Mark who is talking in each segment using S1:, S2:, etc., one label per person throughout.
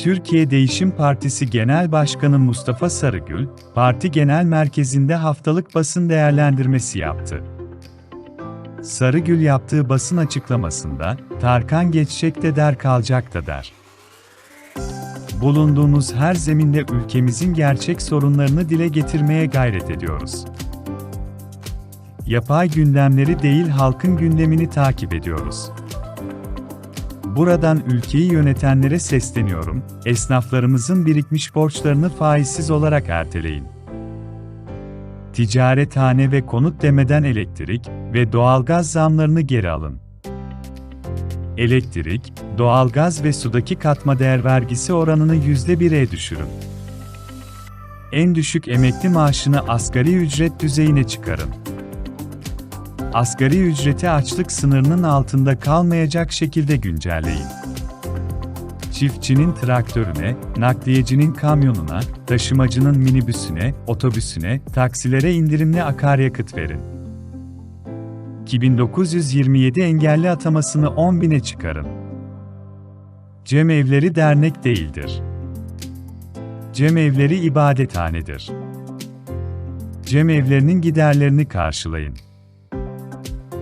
S1: Türkiye Değişim Partisi Genel Başkanı Mustafa Sarıgül, parti genel merkezinde haftalık basın değerlendirmesi yaptı. Sarıgül yaptığı basın açıklamasında, Tarkan geçecek de der kalacak da der. Bulunduğumuz her zeminde ülkemizin gerçek sorunlarını dile getirmeye gayret ediyoruz. Yapay gündemleri değil halkın gündemini takip ediyoruz. Buradan ülkeyi yönetenlere sesleniyorum, esnaflarımızın birikmiş borçlarını faizsiz olarak erteleyin. Ticarethane ve konut demeden elektrik ve doğalgaz zamlarını geri alın. Elektrik, doğalgaz ve sudaki katma değer vergisi oranını %1'e düşürün. En düşük emekli maaşını asgari ücret düzeyine çıkarın. Asgari ücreti açlık sınırının altında kalmayacak şekilde güncelleyin. Çiftçinin traktörüne, nakliyecinin kamyonuna, taşımacının minibüsüne, otobüsüne, taksilere indirimli akaryakıt verin. 2927 engelli atamasını 10.000'e çıkarın. Cemevleri dernek değildir. Cemevleri ibadethanedir. Cemevlerinin giderlerini karşılayın.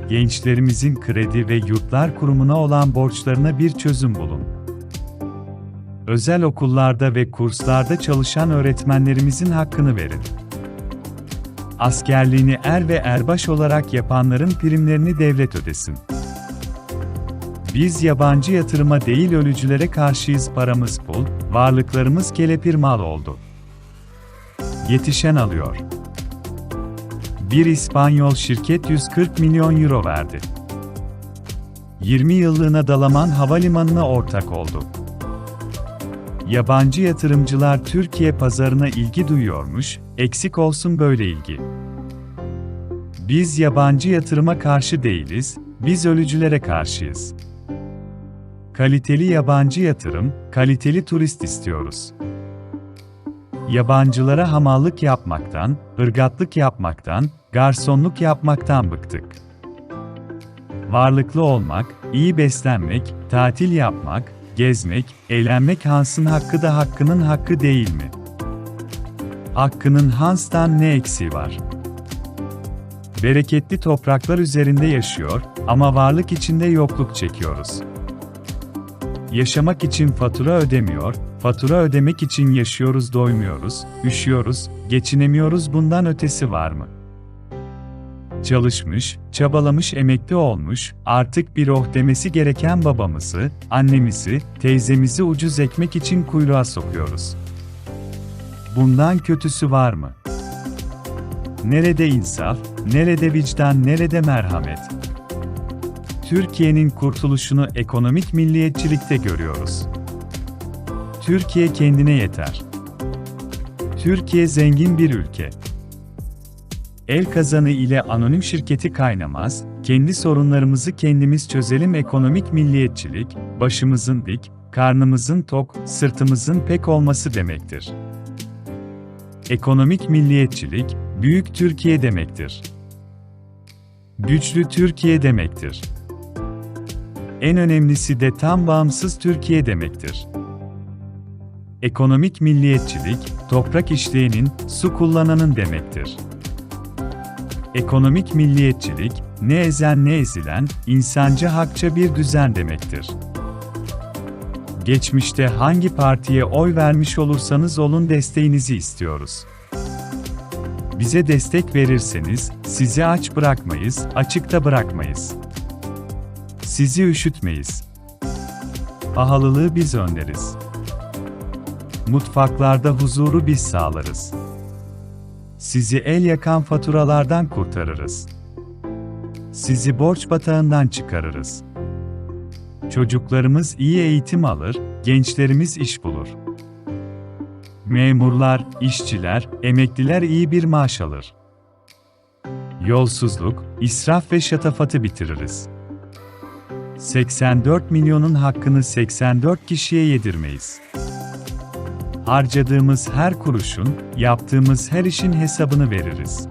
S1: Gençlerimizin kredi ve yurtlar kurumuna olan borçlarına bir çözüm bulun. Özel okullarda ve kurslarda çalışan öğretmenlerimizin hakkını verin. Askerliğini er ve erbaş olarak yapanların primlerini devlet ödesin. Biz yabancı yatırıma değil ölücülere karşıyız paramız pul, varlıklarımız kelepir mal oldu. Yetişen alıyor. Bir İspanyol şirket 140 milyon euro verdi. 20 yıllığına Dalaman Havalimanı'na ortak oldu. Yabancı yatırımcılar Türkiye pazarına ilgi duyuyormuş, eksik olsun böyle ilgi. Biz yabancı yatırıma karşı değiliz, biz ölücülere karşıyız. Kaliteli yabancı yatırım, kaliteli turist istiyoruz. Yabancılara hamallık yapmaktan, ırgatlık yapmaktan, garsonluk yapmaktan bıktık. Varlıklı olmak, iyi beslenmek, tatil yapmak, gezmek, eğlenmek Hans'ın hakkı da hakkının hakkı değil mi? Hakkının Hans'tan ne eksiği var? Bereketli topraklar üzerinde yaşıyor ama varlık içinde yokluk çekiyoruz. Yaşamak için fatura ödemiyor, fatura ödemek için yaşıyoruz doymuyoruz, üşüyoruz, geçinemiyoruz bundan ötesi var mı? Çalışmış, çabalamış emekli olmuş, artık bir oh demesi gereken babamızı, annemizi, teyzemizi ucuz ekmek için kuyruğa sokuyoruz. Bundan kötüsü var mı? Nerede insaf, nerede vicdan, nerede merhamet? Türkiye'nin kurtuluşunu ekonomik milliyetçilikte görüyoruz. Türkiye kendine yeter. Türkiye zengin bir ülke. El kazanı ile anonim şirketi kaynamaz, kendi sorunlarımızı kendimiz çözelim ekonomik milliyetçilik, başımızın dik, karnımızın tok, sırtımızın pek olması demektir. Ekonomik milliyetçilik, büyük Türkiye demektir. Güçlü Türkiye demektir. En önemlisi de tam bağımsız Türkiye demektir. Ekonomik milliyetçilik, toprak işleyenin, su kullananın demektir. Ekonomik milliyetçilik, ne ezen ne ezilen, insancı hakça bir düzen demektir. Geçmişte hangi partiye oy vermiş olursanız olun desteğinizi istiyoruz. Bize destek verirseniz, sizi aç bırakmayız, açıkta bırakmayız. Sizi üşütmeyiz. Pahalılığı biz önleriz. Mutfaklarda huzuru biz sağlarız. Sizi el yakan faturalardan kurtarırız. Sizi borç batağından çıkarırız. Çocuklarımız iyi eğitim alır, gençlerimiz iş bulur. Memurlar, işçiler, emekliler iyi bir maaş alır. Yolsuzluk, israf ve şatafatı bitiririz. 84 milyonun hakkını 84 kişiye yedirmeyiz. Harcadığımız her kuruşun, yaptığımız her işin hesabını veririz.